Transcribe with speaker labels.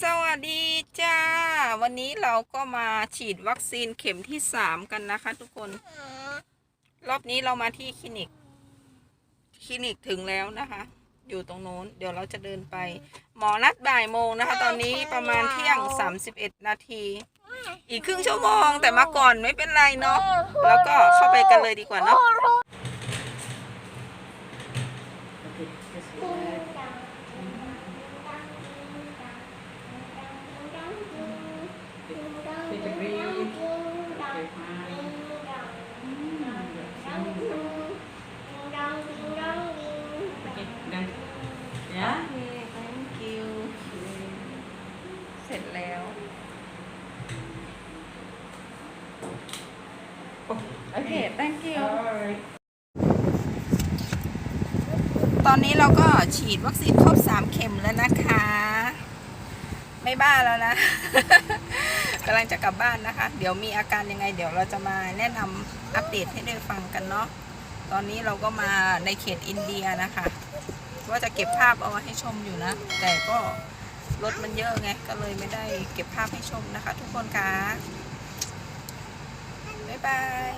Speaker 1: สวัสดีจ้า วันนี้เราก็มาฉีดวัคซีนเข็มที่สามกันนะคะ ทุกคน รอบนี้เรามาที่คลินิก คลินิกถึงแล้วนะคะ อยู่ตรงโน้น เดี๋ยวเราจะเดินไป หมอนัดบ่ายโมงนะคะ ตอนนี้ประมาณเที่ยง31นาที อีกครึ่งชั่วโมง แต่มาก่อนไม่เป็นไรเนาะ แล้วก็เข้าไปกันเลยดีกว่าเนาะ โอเค thank you เสร็จแล้ว โอเค thank you ตอนนี้เราก็ฉีดวัคซีนครบ3เข็มแล้วนะคะ ไม่บ้าแล้วนะ กำลังจะกลับบ้านนะคะ เดี๋ยวมีอาการยังไง เดี๋ยวเราจะมาแนะนำอัปเดตให้ได้ฟังกันเนาะตอนนี้เราก็มาในเขตอินเดียนะคะว่าจะเก็บภาพเอาไว้ให้ชมอยู่นะ แต่ก็รถมันเยอะไง ก็เลยไม่ได้เก็บภาพให้ชมนะคะ ทุกคนคะบ๊ายบาย